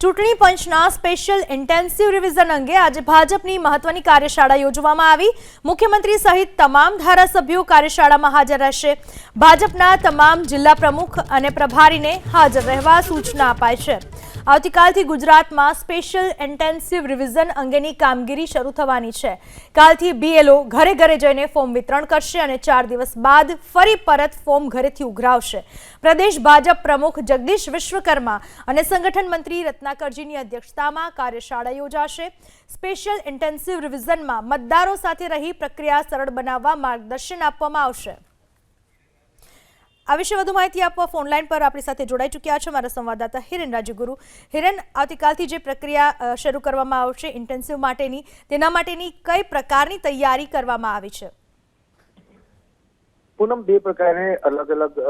ચૂંટણી પંચના special intensive revision અંગે આજે ભાજપની મહત્વની કાર્યશાળા યોજવામાં આવી. મુખ્યમંત્રી સહિત તમામ ધારાસભ્યો કાર્યશાળામાં હાજર રહેશે. ભાજપના તમામ જિલ્લા પ્રમુખ અને પ્રભારીને હાજર રહેવા સૂચના અપાઈ છે. આવતીકાલથી ગુજરાતમાં સ્પેશિયલ ઇન્ટેન્સિવ રિવિઝન અંગેની કામગીરી શરૂ થવાની છે. કાલથી બીએલઓ ઘરે ઘરે જઈને ફોર્મ વિતરણ કરશે અને ચાર દિવસ બાદ ફરી પરત ફોર્મ ઘરેથી ઉઘરાવશે. પ્રદેશ ભાજપ પ્રમુખ જગદીશ વિશ્વકર્મા અને સંગઠન મંત્રી રત્નાકરજીની અધ્યક્ષતામાં કાર્યશાળા યોજાશે. સ્પેશિયલ ઇન્ટેન્સિવ રિવિઝનમાં મતદારો સાથે રહી પ્રક્રિયા સરળ બનાવવા માર્ગદર્શન આપવામાં આવશે. આ વિશે વધુ માહિતી આપવા ફોનલાઈન પર આપણી સાથે જોડાઈ ચૂક્યા છે મારા સંવાદદાતા હિરેન રાજગુરુ. હિરેન, આવતીકાલથી જે પ્રક્રિયા શરૂ કરવામાં આવશે ઇન્ટેન્સિવ માટેની, તેના માટેની કઈ પ્રકારની તૈયારી કરવામાં આવી છે? પૂનમ, બે પ્રકારે અલગ અલગ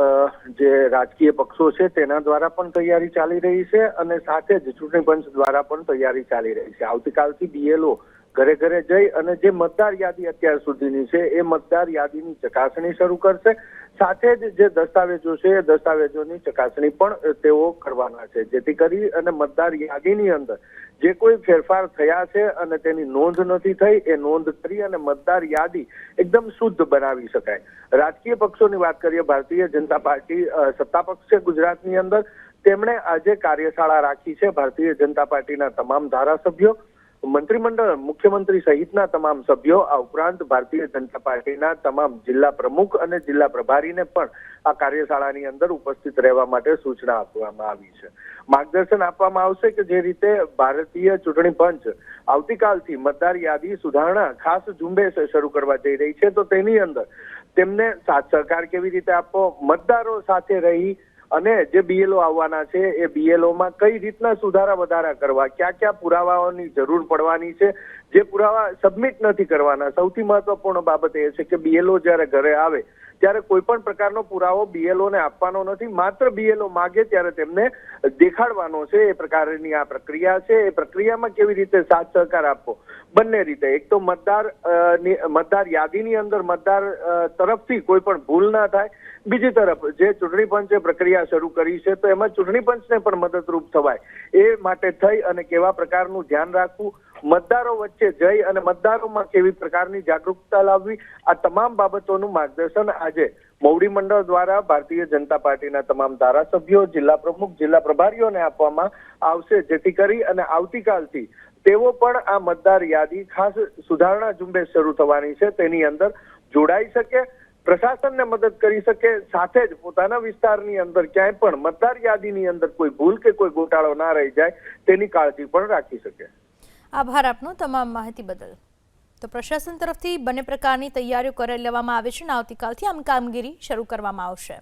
જે રાજકીય પક્ષો છે તેના દ્વારા પણ તૈયારી ચાલી રહી છે અને સાથે જ ચૂંટણી પંચ દ્વારા પણ તૈયારી ચાલી રહી છે. આવતીકાલથી બીએલઓ ઘરે ઘરે જઈ અને જે મતદાર યાદી અત્યાર સુધીની છે, એ મતદાર યાદીની ચકાસણી શરૂ કરશે. સાથે જ જે દસ્તાવેજો છે, એ દસ્તાવેજોની ચકાસણી પણ તેઓ કરવાના છે. જેથી કરી અને મતદાર યાદીની અંદર જે કોઈ ફેરફાર થયા છે અને તેની નોંધ નથી થઈ, એ નોંધ કરી અને મતદાર યાદી એકદમ શુદ્ધ બનાવી શકાય. રાજકીય પક્ષોની વાત કરીએ, ભારતીય જનતા પાર્ટી સત્તા પક્ષ છે ગુજરાતની અંદર. તેમણે આજે કાર્યશાળા રાખી છે ભારતીય જનતા પાર્ટીના તમામ ધારાસભ્યો. મંત્રીમંડળ, મુખ્યમંત્રી સહિતના તમામ સભ્યો આ ઉપરાંત ભારતીય જનતા પાર્ટીના તમામ જિલ્લા પ્રમુખ અને જિલ્લા પ્રભારીને પણ આ કાર્યશાળાની અંદર ઉપસ્થિત રહેવા માટે સૂચના આપવામાં આવી છે. માર્ગદર્શન આપવામાં આવશે કે જે રીતે ભારતીય ચૂંટણી પંચ આવતીકાલથી મતદાર યાદી સુધારણા ખાસ ઝુંબેશ શરૂ કરવા જઈ રહી છે, તો તેની અંદર તેમને સાથ સહકાર કેવી રીતે આપવો, મતદારો સાથે રહી અને જે બીએલઓ આવવાના છે, એ બીએલઓમાં કઈ રીતના સુધારા વધારા કરવા, ક્યાં ક્યાં પુરાવાઓની જરૂર પડવાની છે, જે પુરાવા સબમિટ નથી કરવાના. સૌથી મહત્વપૂર્ણ બાબત એ છે કે બીએલઓ જ્યારે ઘરે આવે, ત્યારે કોઈ પણ પ્રકારનો પુરાવો બીએલઓ ને આપવાનો નથી. માત્ર બીએલઓ માગે ત્યારે તેમને દેખાડવાનો છે. એ પ્રકારની આ પ્રક્રિયા છે. એ પ્રક્રિયામાં કેવી રીતે સાથ સહકાર આપવો? બંને રીતે. એક તો મતદાર મતદાર યાદીની અંદર મતદાર તરફથી કોઈ પણ ભૂલ ના થાય. બીજી તરફ જે ચૂંટણી પંચે પ્રક્રિયા શરૂ કરી છે, તો એમાં ચૂંટણી પંચને પણ મદદરૂપ થવાય. એ માટે થઈ અને કેવા પ્રકારનું ધ્યાન રાખવું, મતદારો વચ્ચે જઈ અને મતદારોમાં કેવી પ્રકારની જાગૃતતા લાવવી, આ તમામ બાબતોનું માર્ગદર્શન આજે મોવડી મંડળ દ્વારા ભારતીય જનતા પાર્ટીના તમામ ધારાસભ્યો, જિલ્લા પ્રમુખ, જિલ્લા પ્રભારીઓને આપવામાં આવશે, જેથી કરી અને આવતીકાલથી તેઓ પણ આ મતદાર યાદી ખાસ સુધારણા ઝુંબેશ શરૂ થવાની છે, તેની અંદર જોડાઈ શકે પ્રશાસનને મદદ કરી શકે, સાથે જ પોતાના વિસ્તારની અંદર ક્યાંય પણ મતદાર યાદીની અંદર કોઈ ભૂલ કે કોઈ ગોટાળો ના રહી જાય, તેની કાળજી પણ રાખી શકે. આભાર આપનો તમામ માહિતી બદલ. તો પ્રશાસન તરફથી બંને પ્રકારની તૈયારીઓ કરી લેવામાં આવે છે અને આવતીકાલથી આમ કામગીરી શરૂ કરવામાં આવશે.